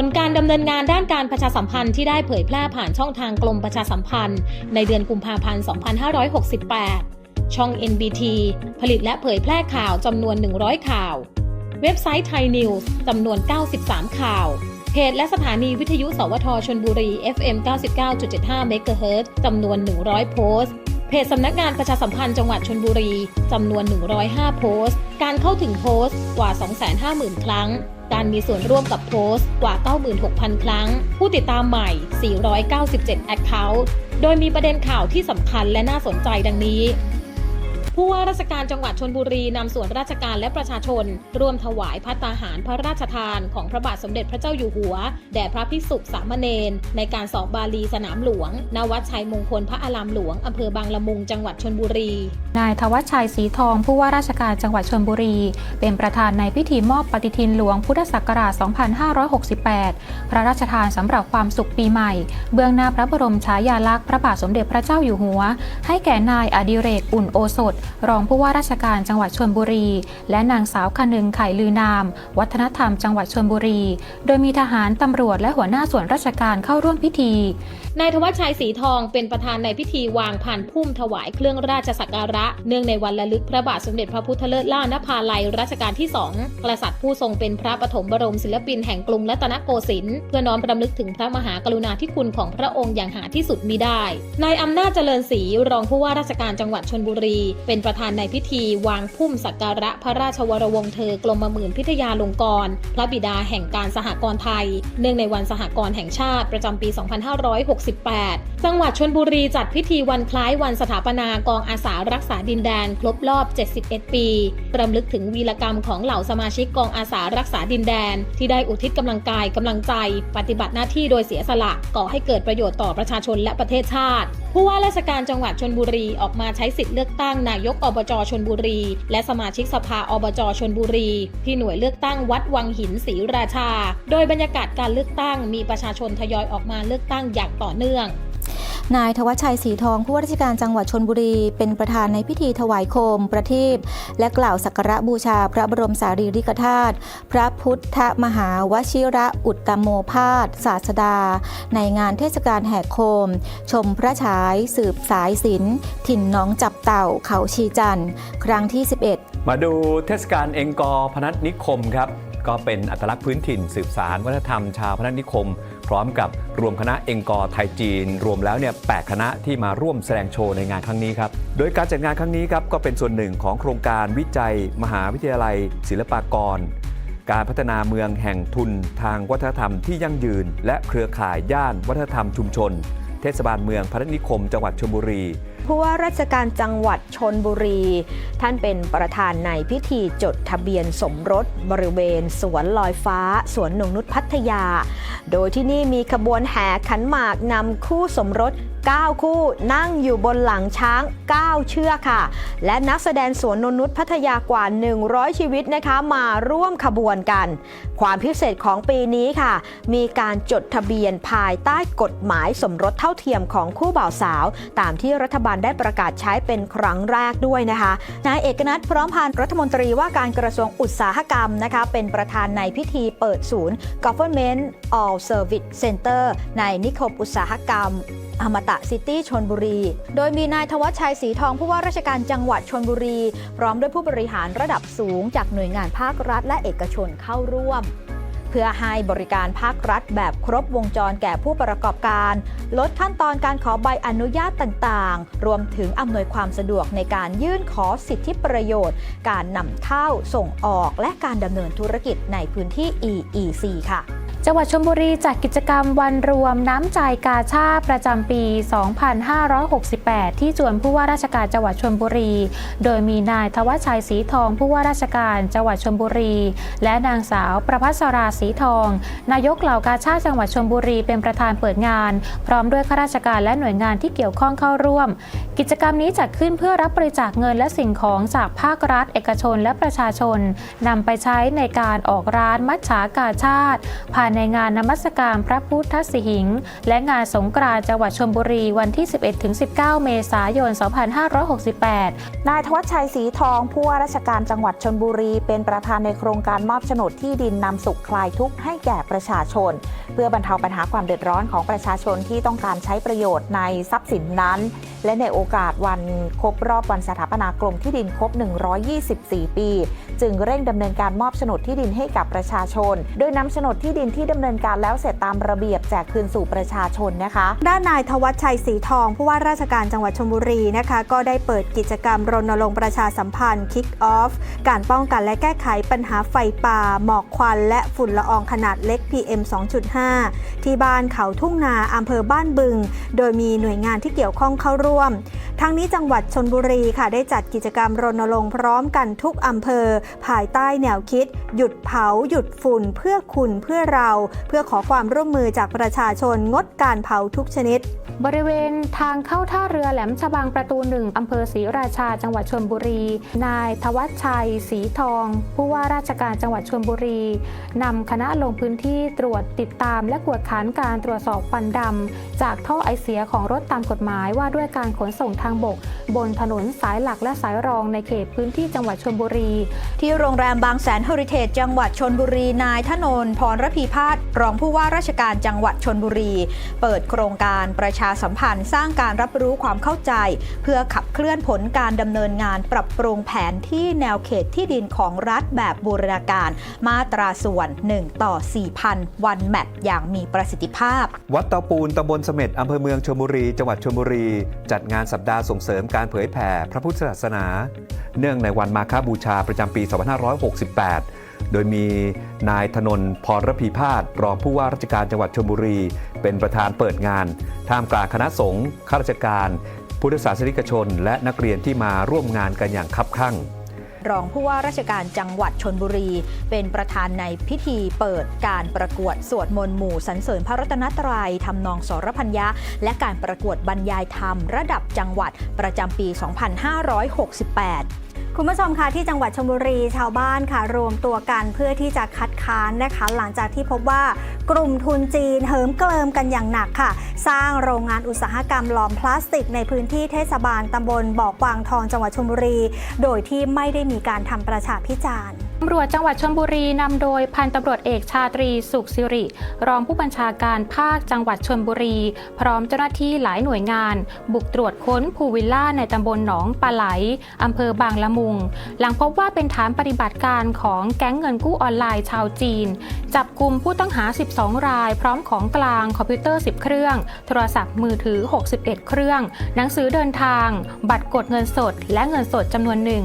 ผลการดำเนินงานด้านการประชาสัมพันธ์ที่ได้เผยแพร่ผ่านช่องทางกรมประชาสัมพันธ์ ในเดือนกุมภาพันธ์ 2568 ช่อง NBT ผลิตและเผยแพร่ข่าวจำนวน 100 ข่าว เว็บไซต์ไทยนิวส์จำนวน 93 ข่าว เพจและสถานีวิทยุสวทชนบุรี FM 99.75 MHz จำนวน 100 โพสต์ เพจสำนักงานประชาสัมพันธ์จังหวัดชนบุรีจำนวน 105 โพสต์ การเข้าถึงโพสต์กว่า 250,000 ครั้ง การมีส่วนร่วมกับโพสต์กว่า 96,000 ครั้ง ผู้ติดตามใหม่ 497 Account โดยมีประเด็นข่าวที่สำคัญและน่าสนใจดังนี้ ผู้ว่าราชการจังหวัดชนบุรีนำส่วนราชการและประชาชน ร่วมถวายพัตตาหารพระราชทานของพระบาทสมเด็จพระเจ้าอยู่หัว แด่พระภิกษุสามเณรในการสอบบาลีสนามหลวงณวัดชัยมงคลพระอารามหลวงอำเภอบางละมุงจังหวัดชนบุรี นายทวัชชัยศรีทอง ผู้ว่าราชการจังหวัดชลบุรี เป็นประธานในพิธีมอบปฏิทินหลวงพุทธศักราช 2568 พระราชทานสำหรับความสุขปีใหม่ เบื้องหน้าพระบรมฉายาลักษณ์พระบาทสมเด็จพระเจ้าอยู่หัว ให้แก่นายอดิเรกอุ่นโอสถรองผู้ว่าราชการจังหวัดชลบุรี และนางสาวคนึงไข่ลือนาม วัฒนธรรมจังหวัดชลบุรี โดยมีทหารตำรวจและหัวหน้าส่วนราชการเข้าร่วมพิธีนายธวัชชัยศรีทองเป็นประธานในพิธีวางผ่านพุ่มถวายเครื่องราชสักการะ เนื่องในวันระลึกพระบาทสมเด็จพระพุทธเลิศล่านภาลัยรัชกาลที่2กษัตริย์ผู้ทรงเป็นพระปฐมบรมศิลปินแห่งกรุงรัตนโกสินทร์เพื่อน้อมรำลึกถึงพระมหากรุณาธิคุณของพระองค์อย่างหาที่สุดมิได้นายอำนาจเจริญศรีรองผู้ว่าราชการจังหวัดชนบุรีเป็นประธานในพิธีวางพุ่มสักการะพระราชวรวงศ์เธอกรมหมื่นพิทยาลงกรณ์พระบิดาแห่งการสหกรณ์ไทย เนื่องในวันสหกรณ์แห่งชาติประจำปี 2568 จังหวัดชนบุรีจัดพิธีวันคล้ายวันสถาปนากองอาสารักษาดินแดน ครบรอบ 71 ปีรำลึกถึงวีรกรรมของเหล่าสมาชิกกองอาสารักษาดินแดน ที่ได้อุทิศกำลังกายกำลังใจ ปฏิบัติหน้าที่โดยเสียสละก่อให้เกิดประโยชน์ต่อประชาชนและประเทศชาติ ผู้ว่าราชการจังหวัดชนบุรีออกมาใช้สิทธิ์เลือกตั้งนายยกอบจชนบุรี และสมาชิกสภาอบจชนบุรี ที่หน่วยเลือกตั้งวัดวังหินศรีราชา โดยบรรยากาศการเลือกตั้งมีประชาชนทยอยออกมาเลือกตั้งอย่างต่อเนื่อง นายทวัชชัยศรีทองผู้ว่าราชการจังหวัดชนบุรี เป็นประธานในพิธีถวายโคม ประทีปและกล่าวสักการะบูชาพระบรมสารีริกธาตุพระพุทธมหาวชิระอุตตมโมภาสศาสดา ในงานเทศกาลแห่โคม ชมพระฉาย สืบสายศิลป์ถิ่นน้องจับเต่าเขาชีจันทร์ครั้งที่ 11 มาดูเทศกาลเองกอพนัสนิคมครับ ก็เป็นอัตลักษณ์พื้นถิ่น สืบสารวัฒนธรรมชาวพนัสนิคม พร้อมกับรวมคณะเองกอไทยจีน รวมแล้วเนี่ยแคณะที่มาร่วมแสดงโชว์ในงานครั้งนี้ครับ โดยการจัดงานครั้งนี้ครับก็เป็นส่วนหนึ่งของโครงการวิจัย มหาวิทยาลัย ศิลปากร การพัฒนาเมืองแห่งทุนทางวัฒนธรรมที่ยั่งยืน และเครือข่ายย่านวัฒนธรรมชุมชน ทศบาลเมืองพัฒนิคม จังหวัดชลบุรีผู้ว่าราชการจังหวัดชนบุรี ท่านเป็นประธานในพิธีจดทะเบียนสมรสบริเวณ สวนลอยฟ้า สวนหนงนุษพัทยา โดยที่นี่มีขบวนแห่ขันหมากนำคู่สมรส 9 คู่ นั่งอยู่บนหลังช้าง 9 เชือกค่ะ และนักแสดงสวนนนุษย์พัทยากว่า 100 ชีวิตนะคะมาร่วมขบวนกัน ความพิเศษของปีนี้ค่ะ มีการจดทะเบียนภายใต้กฎหมายสมรสเท่าเทียมของคู่บ่าวสาว ตามที่รัฐบาลได้ประกาศใช้เป็นครั้งแรกด้วยนะคะนายเอกนัทพร้อมพันธ์รัฐมนตรีว่าการกระทรวงอุตสาหกรรมนะคะเป็นประธานในพิธีเปิดศูนย์ Government All Service Center ในนิคมอุตสาหกรรม อมตะซิตี้ชนบุรี โดยมีนายทวัชชัยศรีทองผู้ว่าราชการจังหวัดชนบุรี พร้อมด้วยผู้บริหารระดับสูง จากหน่วยงานภาครัฐ และเอกชนเข้าร่วม เพื่อให้บริการภาครัฐแบบครบวงจรแก่ผู้ประกอบการ ลดขั้นตอนการขอใบอนุญาตต่างๆ รวมถึงอำนวยความสะดวกในการยื่นขอสิทธิประโยชน์ การนำเข้าส่งออกและการดำเนินธุรกิจในพื้นที่ EEC ค่ะ จังหวัดชลบุรีจัดกิจกรรมวันรวมน้ำใจกาชาติประจำปี 2568 ที่จวนผู้ว่าราชการจังหวัดชลบุรี โดยมีนายทวัชชัยศรีทองผู้ว่าราชการจังหวัดชลบุรี และนางสาวประภัสราศรีทอง นายกเหล่ากาชาติจังหวัดชลบุรีเป็นประธานเปิดงาน พร้อมด้วยข้าราชการและหน่วยงานที่เกี่ยวข้องเข้าร่วม กิจกรรมนี้จัดขึ้นเพื่อรับบริจาคเงินและสิ่งของจากภาครัฐ เอกชนและประชาชนนำไปใช้ในการออกร้านมัจฉากาชาติภานในงานนมัสการพระพุทธสิหิงค์และงานสงกรานต์จังหวัดชลบุรีวันที่ 11-19 เมษายน 2568 นายทวัชชัยสีทองผู้ว่าราชการจังหวัดชลบุรี เป็นประธานในโครงการมอบโฉนดที่ดินนำสุขคลายทุกข์ให้แก่ประชาชนเพื่อบรรเทาปัญหาความเดือดร้อนของประชาชนที่ต้องการใช้ประโยชน์ในทรัพย์สินนั้น และในโอกาสวันครบรอบวันสถาปนากรมที่ดินครบ 124 ปี จึงเร่งดำเนินการมอบโฉนดที่ดินให้กับประชาชน โดยนำโฉนดที่ดินที่ดำเนินการแล้วเสร็จตามระเบียบแจกคืนสู่ประชาชนนะคะ ด้านนายทวัชชัยสีทองผู้ว่าราชการจังหวัดชลบุรีนะคะ ก็ได้เปิดกิจกรรมรณรงค์ประชาสัมพันธ์ Kick Off การป้องกันและแก้ไขปัญหาไฟป่า หมอกควัน และฝุ่นละอองขนาดเล็ก PM 2.5ที่บ้านเขาทุ่งนาอำเภอบ้านบึง โดยมีหน่วยงานที่เกี่ยวข้องเข้าร่วม ทั้งนี้จังหวัดชนบุรีค่ะได้จัดกิจกรรมรณรงค์พร้อมกันทุกอำเภอ ภายใต้แนวคิด หยุดเผา หยุดฝุ่น เพื่อคุณเพื่อเรา เพื่อขอความร่วมมือจากประชาชนงดการเผาทุกชนิด บริเวณทางเข้าท่าเรือแหลมฉบังประตูหนึ่งอำเภอศรีราชาจังหวัดชลบุรี นายทวัชชัยสีทอง ผู้ว่าราชการจังหวัดชลบุรีนำคณะลงพื้นที่ตรวจติดตามและกวดขันการตรวจสอบควันดำ จากท่อไอเสียของรถตามกฎหมายว่าด้วยการขนส่งทางบก บนถนนสายหลักและสายรองในเขตพื้นที่จังหวัดชลบุรี ที่โรงแรมบางแสนเฮอริเทจจังหวัดชนบุรีนายธนนพรระพีพาสรองผู้ว่าราชการจังหวัดชนบุรี เปิดโครงการประชาสัมพันธ์ สร้างการรับรู้ความเข้าใจ เพื่อขับเคลื่อนผลการดำเนินงานปรับปรุงแผนที่แนวเขตที่ดินของรัฐแบบบูรณาการมาตราส่วน 1 ต่อ 4,000 วันแมปอย่างมีประสิทธิภาพ วัดเตาปูนตำบลเสม็ดอำเภอเมืองชลบุรี จังหวัดชลบุรี จัดงานสัปดาห์ส่งเสริมการเผยแผ่พระพุทธศาสนา เนื่องในวันมาฆบูชาประจำปี 2568 โดยมีนายธนนท์พรพีพาสรองผู้ว่าราชการจังหวัดชลบุรี เป็นประธานเปิดงาน ท่ามกลางคณะสงฆ์ข้าราชการ พุทธศาสนิกชน และนักเรียนที่มาร่วมงานกันอย่างคับคั่ง รองผู้ว่าราชการจังหวัดชนบุรี เป็นประธานในพิธีเปิดการประกวดสวดมนต์หมู่สรรเสริญพระรัตนตรัยทำนองสรพัญญาและการประกวดบรรยายธรรม ระดับจังหวัดประจำปี 2568 คุณผู้ชมคะที่จังหวัดชลบุรีชาวบ้านค่ะ รวมตัวกันเพื่อที่จะคัดค้านนะคะ หลังจากที่พบว่ากลุ่มทุนจีนเหิมเกลิมกันอย่างหนักค่ะ สร้างโรงงานอุตสาหกรรมหลอมพลาสติก ในพื้นที่เทศบาลตำบลบ่อกวางทองจังหวัดชลบุรี โดยที่ไม่ได้มีการทำประชาพิจารณ์ ตำรวจจังหวัดชลบุรีนำโดยพันตำรวจเอกชาตรีสุขสิริ รองผู้บัญชาการภาคจังหวัดชลบุรี พร้อมเจ้าหน้าที่หลายหน่วยงาน บุกตรวจค้นภูวิลล่าในตำบลหนองปลาไหลอำเภอบางละมุง หลังพบว่าเป็นฐานปฏิบัติการของแก๊งเงินกู้ออนไลน์ชาวจีน จับกลุ่มผู้ต้องหา 12 ราย พร้อมของกลางคอมพิวเตอร์ 10 เครื่อง โทรศัพท์มือถือ 61 เครื่อง หนังสือเดินทาง บัตรกดเงินสด และเงินสดจำนวนหนึ่ง